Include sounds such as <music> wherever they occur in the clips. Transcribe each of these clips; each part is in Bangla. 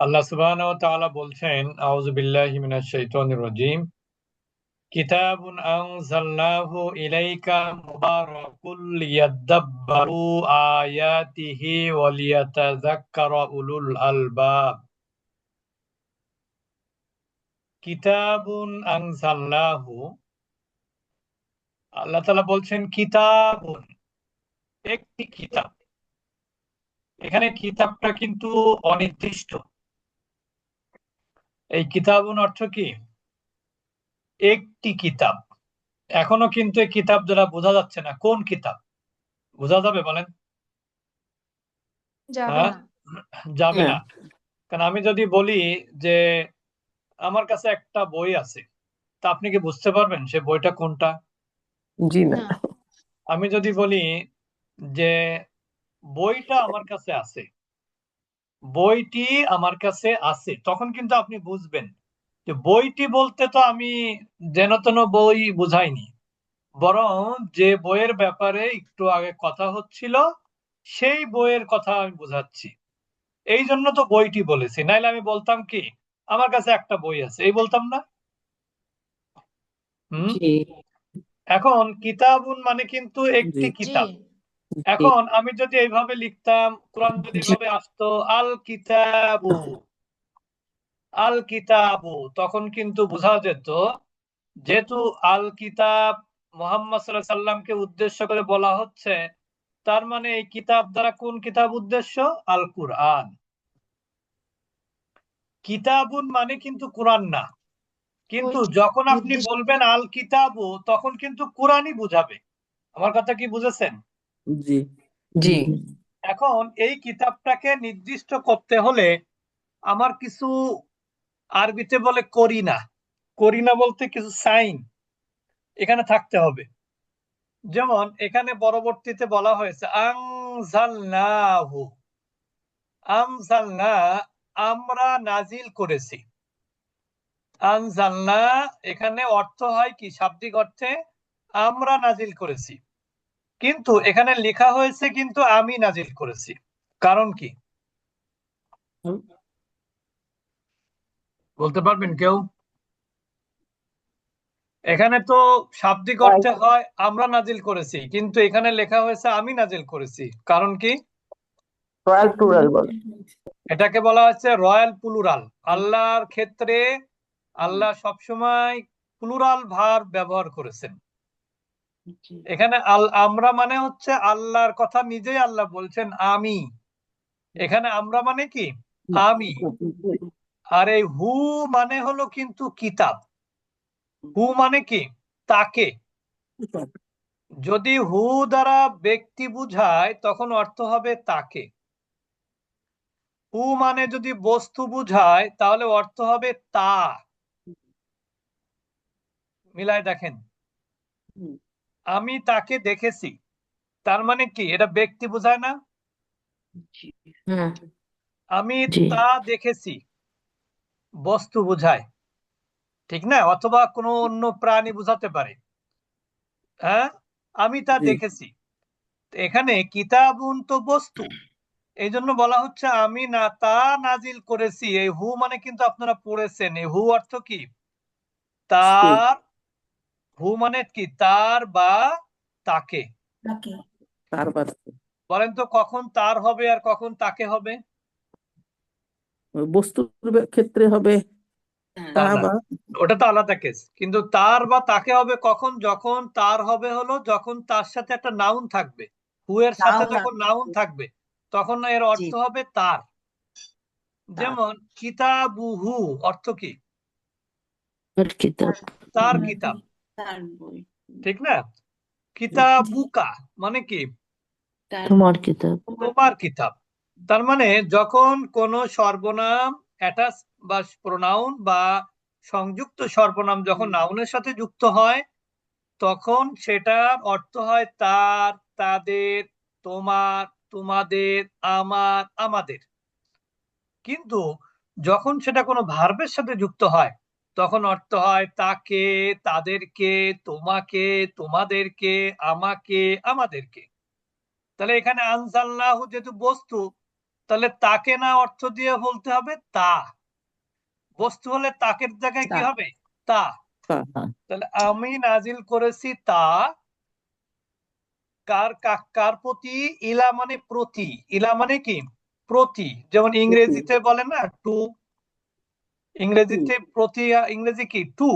আল্লাহ সুবহানাহু ওয়া তাআলা বলছেন, আউযু বিল্লাহি মিনাশ শাইতানির রাজীম। কিতাবুন আনজালনাহু ইলাইকা মুবারাকুল লিয়াদাব্বারু আয়াতিহি ওয়া লিয়াতাযাক্কারা উলুল আলবাব। কিতাবুন আনজালনাহু, আল্লাহ তাআলা বলছেন, কিতাবুন, একটি কিতাব। এখানে কিতাবটা কিন্তু অনির্দিষ্ট। এই কিতাবুন অর্থ কি? একটি কিতাব। এখনও কিন্তু এই কিতাব দ্বারা বোঝা যাচ্ছে না। কোন কিতাব? বোঝা যাবে বলেন? যাবে হ্যাঁ? না। যাবে না। না কারণ আমি যদি বলি যে আমার কাছে একটা বই আছে তা আপনি কি বুঝতে পারবেন সে বইটা কোনটা? জি না। আমি যদি বলি যে বইটা আমার কাছে আছে বইটি আমার কাছে আছে। তখন কিন্তু আপনি বুঝবেন যে বইটি বলতে তো আমি যেন তেন বই বুঝাইনি। বরং যে বইয়ের ব্যাপারে একটু আগে কথা হচ্ছিল সেই বইয়ের কথা আমি বুঝাচ্ছি। এই জন্য তো বইটি বলেছি। নাইলে আমি বলতাম কি আমার কাছে একটা বই আছে। এই বলতাম না? হুম? এখন কিতাবুন মানে কিন্তু একটি কিতাব। এখন আমি যদি এইভাবে লিখতাম কোরআন যদি জি। এভাবে আসতো আল কিতাবু। আল কিতাবু। তখন কিন্তু বোঝা যেত যেহেতু আল কিতাব মোহাম্মদ সাল্লাহ সাল্লামকে উদ্দেশ্য করে বলা হচ্ছে তার মানে এই কিতাব দ্বারা কোন কিতাব উদ্দেশ্য? আল কুরআন। কিতাবুন মানে কিন্তু কোরআন না। কিন্তু যখন আপনি বলবেন আল কিতাবু তখন কিন্তু কোরআনই বুঝাবে। আমার কথা কি বুঝেছেন? জি। জি। এখন এই কিতাবটাকে নির্দিষ্ট করতে হলে আমার কিছু আরবিতে বলে করিনা। করিনা বলতে কিছু সাইন এখানে থাকতে হবে। যেমন এখানে পরবর্তীতে বলা হয়েছে আনজালনাহু। আনজালনা আমরা নাজিল করেছি। আনজালনা এখানে অর্থ হয় কি? শাব্দিক অর্থে আমরা নাজিল করেছি। কিন্তু এখানে লেখা হয়েছে কিন্তু আমি নাজিল করেছি। কারণ কি? বলতে পারবেন কেউ? এখানে তো শাব্দিক অর্থে হয় আমরা নাজিল করেছি কিন্তু এখানে লেখা হয়েছে আমি নাজিল করেছি। কারণ কি? রয়্যাল প্লুরাল বল। এটাকে বলা হচ্ছে রয়্যাল প্লুরাল। আল্লাহর ক্ষেত্রে আল্লাহ সবসময় প্লুরাল ভার ব্যবহার করেছেন। এখানে আল আমরা মানে হচ্ছে আল্লাহর কথা নিজেই আল্লাহ বলছেন আমি। এখানে আমরা মানে কি? আমি। আর এই হু মানে হলো কিন্তু কিতাব। হু মানে কি? তাকে। যদি হু দ্বারা ব্যক্তি বুঝায় তখন অর্থ হবে তাকে। হু মানে যদি বস্তু বুঝায় তাহলে অর্থ হবে তা। মিলায় দেখেন। আমি তাকে দেখেছি। তার মানে কি? এটা ব্যক্তি বোঝায় না? হ্যাঁ। আমি তা দেখেছি। বস্তু বোঝায়। ঠিক না? অথবা কোনো অন্য প্রাণী বোঝাতে পারে। হ্যাঁ? আমি তা দেখেছি। এখানে কিতাবুন তো বস্তু। এই জন্য বলা হচ্ছে আমি না তা নাজিল করেছি। এই হু মানে কিন্তু আপনারা পড়েছেন। এই হু অর্থ কি? তার হু মানে কি? তার বা তাকে। তার বলেন তো কখন তার হবে আর কখন তাকে হবে? বস্তুর ক্ষেত্রে হবে। তা না, না। বা ওটা তো আলাদা কেস কিন্তু তার বা তাকে হবে কখন? যখন তার হবে হলো যখন তার সাথে একটা নাউন থাকবে। হু এর সাথে যখন নাউন থাকবে তখন এর অর্থ হবে তার। যেমন কিতাবুহু অর্থ কি? তার কিতাব। তার কিতাব ঠিক না? কিতাবুকা মানে কি? তোমার কিতাব। তোমার কিতাব। তার মানে যখন কোন সর্বনাম অ্যাটাচ বা প্রোনাউন বা সংযুক্ত সর্বনাম যখন নাউনের সাথে যুক্ত হয় তখন সেটার অর্থ হয় তার তাদের তোমার তোমাদের আমার আমাদের। কিন্তু যখন সেটা কোনো ভার্বের সাথে যুক্ত হয় তখন অর্থ হয় তাকে তাদেরকে তোমাকে তোমাদেরকে আমাকে আমাদেরকে। তাহলে এখানে আনসাল্লাহ যেহেতু বস্তু তাহলে তাকে না অর্থ দিয়ে বলতে হবে তা। বস্তু হলে তাকের জায়গায় কি হবে? তা। তাহলে আমি নাজিল করেছি তা। কার কার প্রতি? ইলা মানে প্রতি। ইলা মানে কি? প্রতি। যেমন ইংরেজিতে বলে না টু ইংরেজিতে প্রতি ইংরেজি কি? টু।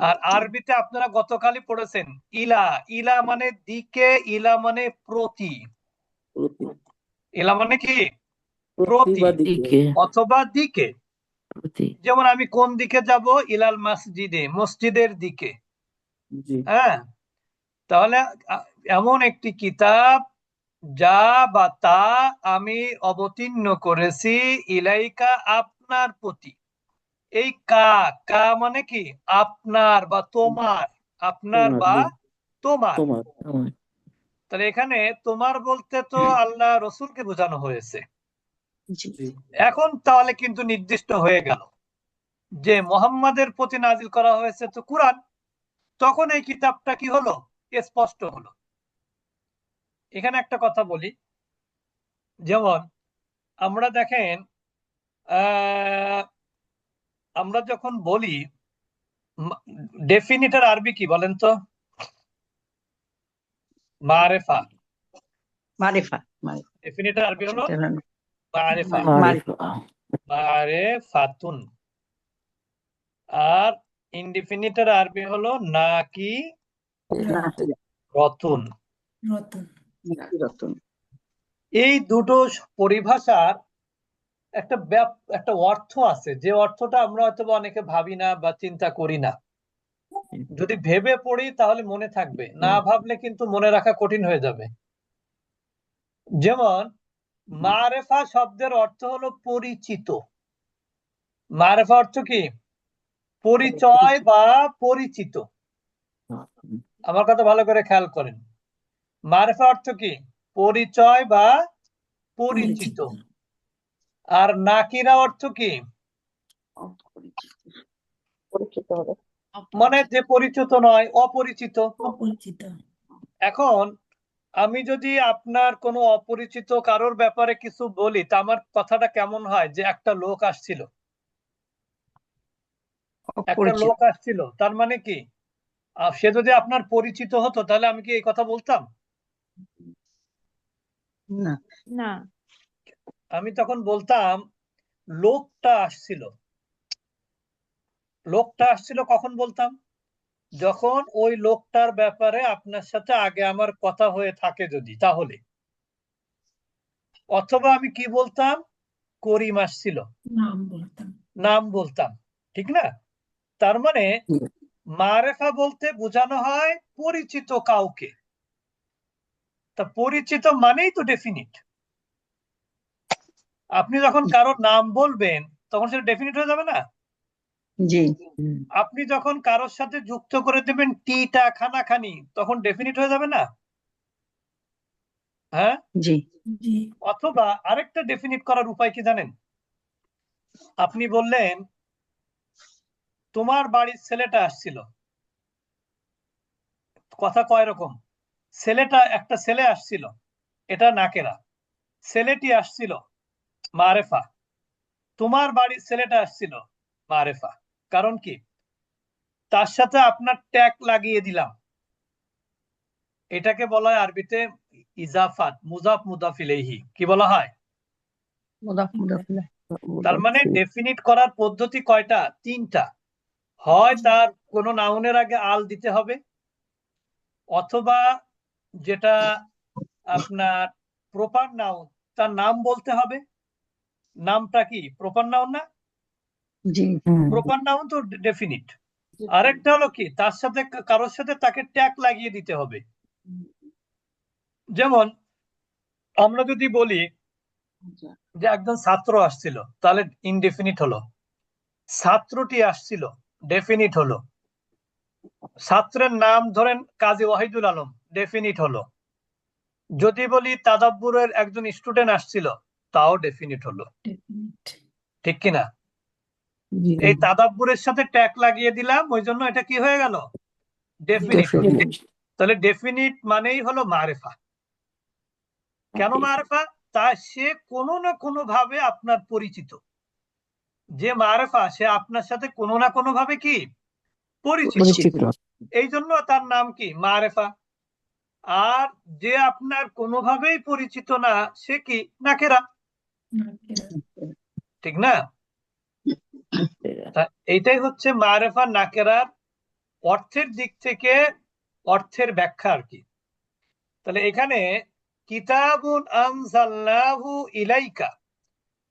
আর আরবিতে আপনারা গতকালই পড়েছেন ইলা। ইলা মানে দিকে ইলা মানে প্রতি। ইলা মানে কি? প্রতি অথবা দিকে। যেমন আমি কোন দিকে যাব? ইলাল মসজিদে মসজিদের দিকে। হ্যাঁ? তাহলে এমন একটি কিতাব যা বা তা আমি অবতীর্ণ করেছি ইলাইকা আপনার প্রতি। এই কা কা মানে কি? আপনার বা তোমার। আপনার বা তোমার। তাহলে এখানে তোমার বলতে তো আল্লাহ রসুলকে বোঝানো হয়েছে। এখন তাহলে কিন্তু নির্দিষ্ট হয়ে গেল যে মোহাম্মদের প্রতি নাজিল করা হয়েছে তো কুরআন। তখন এই কিতাবটা কি হলো? স্পষ্ট হলো। এখানে একটা কথা বলি। যেমন আমরা দেখেন আহ, আমরা যখন বলি ডেফিনিটার আরবি কি বলেন তো? মারেফা। মারিফা মারিফা। ডেফিনিটার আরবি হলো মারেফা। মারেফাতুন। আর ইনডিফিনিটার আরবি হলো নাকি নাকি রতুন। রতন। এই দুটো পরিভাষার একটা ব্যাপ একটা অর্থ আছে। যে অর্থটা আমরা হয়তো অনেকে ভাবি না বা চিন্তা করি না। যদি ভেবে পড়ি তাহলে মনে থাকবে। না ভাবলে কিন্তু মনে রাখা কঠিন হয়ে যাবে। যেমন মারেফা শব্দের অর্থ হলো পরিচিত। মারেফা অর্থ কি? পরিচয় বা পরিচিত। আমার কথা ভালো করে খেয়াল করেন। মারেফা অর্থ কি? পরিচয় বা পরিচিত। আর নাকিরা অর্থ কি? পরিচিত মানে যে পরিচিত নয় অপরিচিত। অপরিচিত। এখন আমি যদি আপনার কোনো অপরিচিত কারোর ব্যাপারে কিছু বলি তা আমার কথাটা কেমন হয়? যে একটা লোক আসছিল। একটা লোক আসছিল তার মানে কি? আহ, সে যদি আপনার পরিচিত হতো তাহলে আমি কি এই কথা বলতাম? না। না। আমি তখন বলতাম লোকটা আসছিল। লোকটা আসছিল কখন বলতাম? যখন ওই লোকটার ব্যাপারে আপনার সাথে আগে আমার কথা হয়ে থাকে যদি তাহলে। অথবা আমি কি বলতাম? করিম আসছিল। নাম বলতাম। নাম বলতাম ঠিক না? তার মানে। মারেফা বলতে বোঝানো হয় পরিচিত কাউকে। তা পরিচিত মানেই তো ডেফিনিট আপনি যখন কারোর নাম বলবেন তখন সেটা ডেফিনিট হয়ে যাবে না? জি। আপনি যখন কারোর সাথে যুক্ত করে দেবেন টিটা খানাখানি তখন ডেফিনিট হয়ে যাবে না? হ্যাঁ? জি। জি। অথবা আরেকটা ডেফিনিট করার উপায় কি জানেন? আপনি বললেন তোমার বাড়ির ছেলেটা আসছিল। কথা কয় রকম ছেলেটা একটা ছেলে আসছিল এটা নাকেরা। ছেলেটি আসছিল। মারেফা। তোমার বাড়ির ছেলেটা আসছিল মারেফা। কারণ কি? তার সাথে আপনার ট্যাগ লাগিয়ে দিলাম। এটাকে বলা হয় আরবিতে ইজাফাত মুজাফ মুদাফ ইলাইহি কি বলা হয়? তার মানে ডেফিনিট করার পদ্ধতি কয়টা? তিনটা। হয় তার কোনো নাউনের আগে আল দিতে হবে অথবা যেটা আপনার প্রপার নাউন তার নাম বলতে হবে নামটা কি? প্রপার নাউন না? প্রপার নাউন তো ডেফিনিট আরেকটা হলো কি? তার সাথে কারোর সাথে তাকে ট্যাগ লাগিয়ে দিতে হবে। যেমন আমরা যদি বলি যে একজন ছাত্র আসছিল তাহলে ইনডেফিনিট হলো। ছাত্রটি আসছিল ডেফিনিট হলো। ছাত্রের নাম ধরেন কাজী ওয়াহিদুল আলম ডেফিনিট হলো। যদি বলি তাদাব্বুরের একজন স্টুডেন্ট আসছিল তাও ডেফিনিট হলো। ঠিক কিনা? এই তাদাব্বুরের সাথে ট্যাগ লাগিয়ে দিলাম ওই জন্য এটা কি হয়ে গেল? ডেফিনিট তাহলে ডেফিনিট মানেই হলো মারেফা। কেন মারেফা? তা সে কোনো না কোনো ভাবে আপনার পরিচিত। যে মারেফা সে আপনার সাথে কোনো না কোনো ভাবে কি? পরিচিত। এই জন্য তার নাম কি? মারেফা। আর যে আপনার কোনোভাবেই পরিচিত না সে কি? নাকেরা ঠিক না? এইটাই হচ্ছে মারেফা নাকেরার অর্থের দিক থেকে অর্থের ব্যাখ্যা আর কি। তাহলে এখানে কিতাবুন আনজালনাহু ইলাইকা,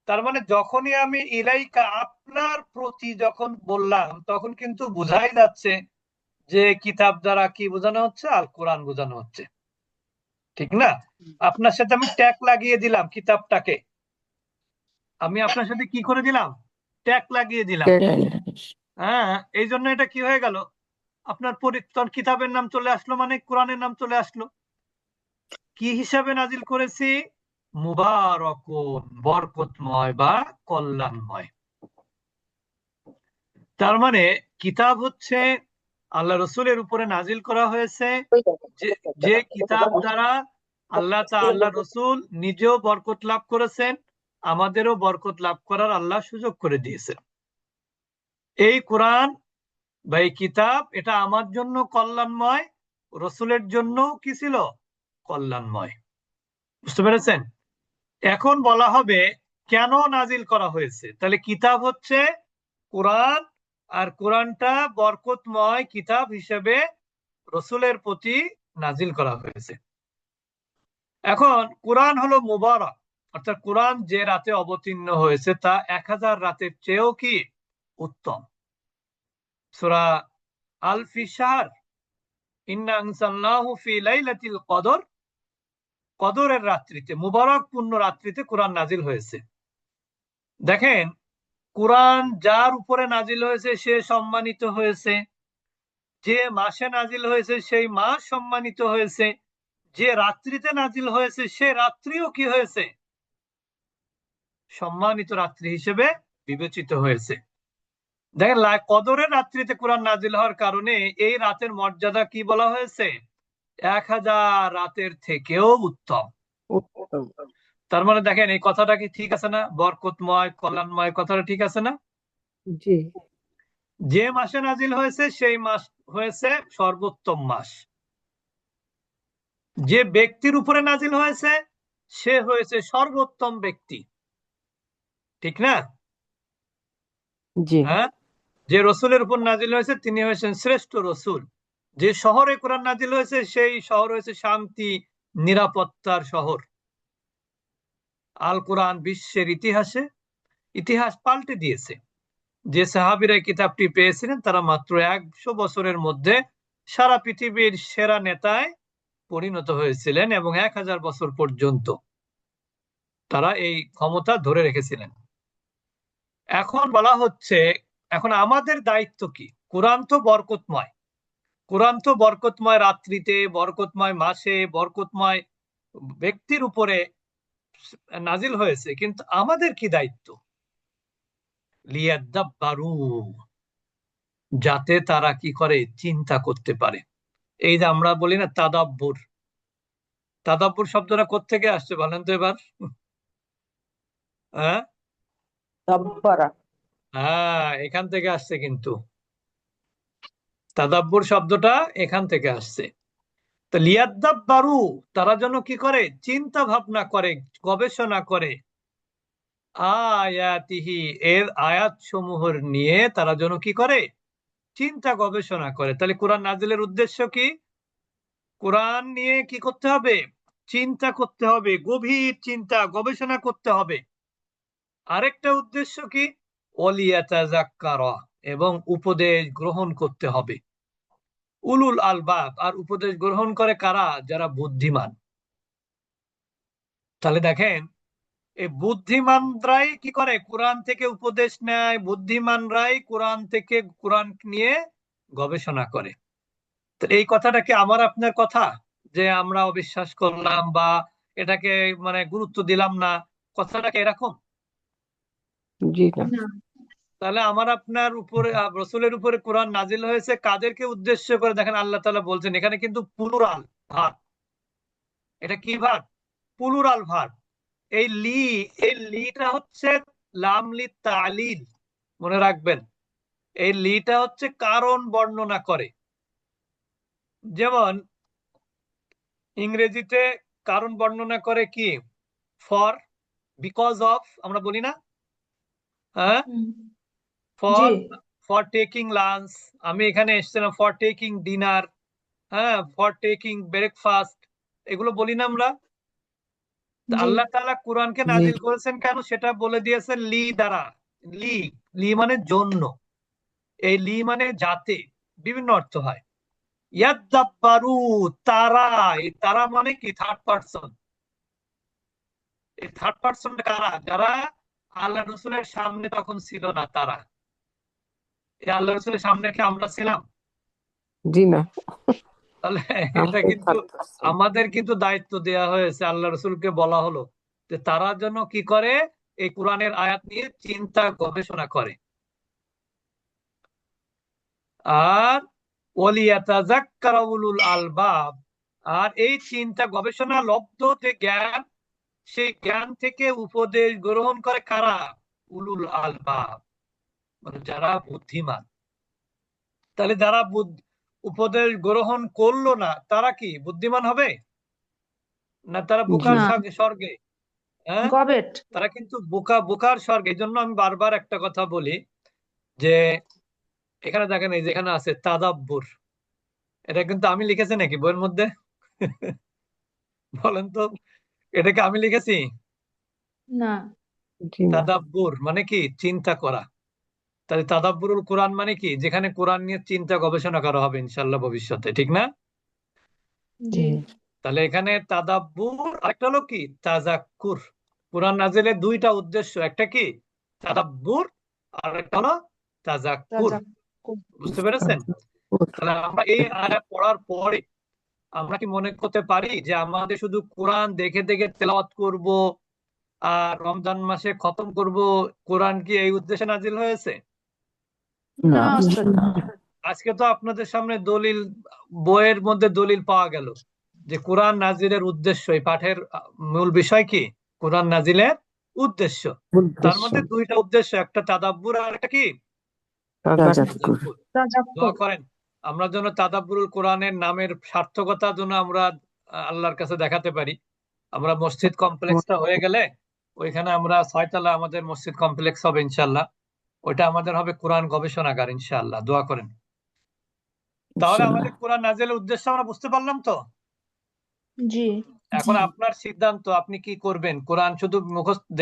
তার মানে যখনই আমি ইলাইকা আপনার প্রতি যখন বললাম, তখন কিন্তু বোঝাই যাচ্ছে যে কিতাব দ্বারা কি বোঝানো হচ্ছে? আল কোরআন বোঝানো হচ্ছে। ঠিক না? আপনার সাথে আমি ট্যাগ লাগিয়ে দিলাম কিতাবটাকে। আমি আপনার সাথে কি করে দিলাম? ট্যাগ লাগিয়ে দিলাম। হ্যাঁ এই জন্য এটা কি হয়ে গেল? আপনার পরিত্তর কিতাবের নাম চলে আসলো মানে কোরআনের নাম চলে আসলো। কি হিসাবে নাজিল করেছি? মুবারকুন বরকতময় বা কল্যাণময়। তার মানে কিতাব হচ্ছে আল্লাহ রসুলের উপরে নাজিল করা হয়েছে যে কিতাব দ্বারা আল্লাহ আল্লাহ রসুল নিজেও বরকত লাভ করেছেন। আমাদেরও বরকত লাভ করার আল্লাহ সুযোগ করে দিয়েছেন। এই কোরআন বা এই কিতাব, এটা আমার জন্য কল্যাণময়, রসুলের জন্য কি ছিল? কল্যাণময়। বুঝতে পেরেছেন? এখন বলা হবে, কেন নাজিল করা হয়েছে? তাহলে কিতাব হচ্ছে কোরআন, আর কোরআনটা বরকতময় কিতাব হিসেবে রসুলের প্রতি নাজিল করা হয়েছে। এখন কোরআন হলো মুবারক। অর্থাৎ কোরআন যে রাতে অবতীর্ণ হয়েছে, তা এক হাজার রাতের চেয়েও কি উত্তম? সুরা আল ফিসার কদর কদরের রাত্রিতে মুবারক পূর্ণ রাত্রিতে কোরআন নাজিল হয়েছে। দেখেন, কোরআন যার উপরে নাজিল হয়েছে, সে সম্মানিত হয়েছে। যে মাসে নাজিল হয়েছে, সেই মাস সম্মানিত হয়েছে। যে রাত্রিতে নাজিল হয়েছে, সে রাত্রিও কি হয়েছে? সম্মানিত রাত্রি হিসেবে বিবেচিত হয়েছে। দেখেন কদরের রাত্রিতে কোরআন নাজিল হওয়ার কারণে এই রাতের মর্যাদা কি বলা হয়েছে? এক হাজার রাতের থেকেও উত্তম। তার মানে দেখেন এই কথাটা কি ঠিক আছে না? বরকতময় কল্যাণময় কথাটা ঠিক আছে না? যে মাসে নাজিল হয়েছে সেই মাস হয়েছে সর্বোত্তম মাস। যে ব্যক্তির উপরে নাজিল হয়েছে সে হয়েছে সর্বোত্তম ব্যক্তি। ঠিক না? জি। হ্যাঁ? যে রসুলের উপর নাজিল হয়েছে তিনি হয়েছেন শ্রেষ্ঠ রসুল। যে শহরে কোরআন নাজিল হয়েছে সেই শহর হয়েছে শান্তি নিরাপত্তার শহর। আল কোরআন বিশ্বের ইতিহাসে ইতিহাস পাল্টে দিয়েছে। যে সাহাবিরা কিতাবটি পেয়েছিলেন তারা মাত্র একশো বছরের মধ্যে সারা পৃথিবীর সেরা নেতায় পরিণত হয়েছিলেন এবং এক হাজার বছর পর্যন্ত তারা এই ক্ষমতা ধরে রেখেছিলেন। এখন বলা হচ্ছে, এখন আমাদের দায়িত্ব কি? কোরআন তো বরকতময়। কোরআন তো বরকতময় রাত্রিতে, বরকতময় মাসে, বরকতময় ব্যক্তির উপরে নাজিল হয়েছে, কিন্তু আমাদের কি দায়িত্ব? লিয়াদ্দাব্বারু, যাতে তারা কি করে? চিন্তা করতে পারে। এই যে আমরা বলি না তাদাব্বুর। তাদাব্বুর শব্দটা কোত্থেকে আসছে বলেন তো এবার? হ্যাঁ? হ্যাঁ এখান থেকে আসছে কিন্তু। তাদাব্বুর শব্দটা এখান থেকে আসছে। তো লিয়াদ্দাব্বারু, তারা যেন কি করে? চিন্তা ভাবনা করে, গবেষণা করে। আয়াতিহি, এর আয়াত সমূহের নিয়ে তারা যেন কি করে? চিন্তা গবেষণা করে। তাহলে কোরআন নাজিলের উদ্দেশ্য কি? কোরআন নিয়ে কি করতে হবে? চিন্তা করতে হবে, গভীর চিন্তা গবেষণা করতে হবে। আরেকটা উদ্দেশ্য কি? এবং উপদেশ গ্রহণ করতে হবে। উলুল আলবাব, আর উপদেশ গ্রহণ করে কারা? যারা বুদ্ধিমান। তাহলে দেখেন, এই বুদ্ধিমানরাই কি করে? কোরআন থেকে উপদেশ নেয়, বুদ্ধিমানরাই কোরআন থেকে কোরআন নিয়ে গবেষণা করে। তো এই কথাটা কি আমার আপনার কথা? যে আমরা অবিশ্বাস করলাম বা এটাকে মানে গুরুত্ব দিলাম না, কথাটা কি এরকম? জি না। তাহলে আমার আপনার উপরে রসুলের উপরে কোরআন নাজিল হয়েছে, কাদেরকে উদ্দেশ্য করে দেখেন আল্লাহ তাআলা বলছেন, এখানে কিন্তু প্লুরাল ভার। এটা কি ভার? প্লুরাল ভার। এই লি, এই লিটা হচ্ছে লাম লি তালিল, মনে রাখবেন। এই লিটা হচ্ছে কারণ বর্ণনা করে। যেমন, ইংরেজিতে কারণ বর্ণনা করে কি? ফর, বিকজ অফ, আমরা বলি না? হ্যাঁ? ফর ফর টেকিং লাঞ্চ আমি এখানে এসেছিলাম ফর টেকিং ডিনার হ্যাঁ? ফর টেকিং ব্রেকফাস্ট এগুলো বলি না আমরা? আল্লাহ তাআলা কোরআনকে নাজিল করেছেন কেন? সেটা বলে দিয়েছেন লি দ্বারা। লি লি মানে জন্য। এই লি মানে যাতে বিভিন্ন অর্থ হয়। ইয়াদ্দাব্বারু তারা এই তারা মানে কি? থার্ড পার্সন এই থার্ড পার্সন কারা? যারা আল্লাহ রসুলের সামনে তখন ছিল না তারা। এই আল্লাহ রসুলের সামনে কি আমরা ছিলাম? জি না। তাহলে এটা কিন্তু আমাদের কিন্তু দায়িত্ব দেয়া হয়েছে আল্লাহ রসুলকে বলা হলো যে তারা যেন কি করে? এই কোরআনের আয়াত নিয়ে চিন্তা গবেষণা করে। আর উলুল আলবাব। আর এই চিন্তা গবেষণা লব্ধ যে জ্ঞান সেই জ্ঞান থেকে উপদেশ গ্রহণ করে কারা? উলুল আলবাব। মানে যারা বুদ্ধিমান। তাহলে যারা উপদেশ গ্রহণ করল না তারা কি বুদ্ধিমান হবে? না তারা বোকার স্বর্গে- হ্যাঁ? তারা কিন্তু বোকা বোকার স্বর্গে। এই জন্য আমি বারবার একটা কথা বলি যে এখানে দেখেন এই যেখানে আছে তাদাব্বুর। এটা কিন্তু আমি লিখেছি নাকি বইয়ের মধ্যে? <laughs> বলেন তো। এটা কি আমি লিখেছি? না। তাদাব্বুর মানে কি? চিন্তা করা। তাহলে তাদাব্বুরুল কোরআন মানে কি? যেখানে কোরআন নিয়ে চিন্তা গবেষণা করা হবে ইনশাল্লাহ ভবিষ্যতে ঠিক না? জি। তাহলে এখানে তাদাব্বুর আরেকটা হলো কি? তাজাক্কুর। কোরআন নাজিলের দুইটা উদ্দেশ্য একটা কি? তাদাব্বুর আর একটা হলো তাজাক্কুর। বুঝতে পেরেছেন? তাহলে আমরা এই আয়াত পড়ার পরে আমরা কি মনে করতে পারি যে আমাদের শুধু কোরআন দেখে দেখে তেলাওয়াত করব আর রমজান মাসে খতম করব? কোরআন কি এই উদ্দেশ্যে নাজিল হয়েছে? আজকে তো আপনাদের সামনে দলিল বইয়ের মধ্যে দলিল পাওয়া গেল যে কোরআন নাজিলের উদ্দেশ্য এই পাঠের মূল বিষয় কি? কোরআন নাজিলের উদ্দেশ্য। তার মধ্যে দুইটা উদ্দেশ্য একটা তাদাব্বুর আর একটা কি। করেন। আমরা যেন তাদাব্বুরুল কোরআনের নামের সার্থকতা যেন আমরা আল্লাহর কাছে দেখাতে পারি। আমরা মসজিদ কমপ্লেক্সটা হয়ে গেলে ওইখানে আমরা ছয়তলা আমাদের মসজিদ কমপ্লেক্স হবে ইনশাল্লাহ ওইটা আমাদের হবে কোরআন গবেষণাগার ইনশাল্লাহ দোয়া করেন। তাহলে আমাদের কোরআন নাজিলের উদ্দেশ্য আমরা বুঝতে পারলাম তো? জি। এখন আপনার সিদ্ধান্ত আপনি কি করবেন? কোরআন শুধু মুখস্থ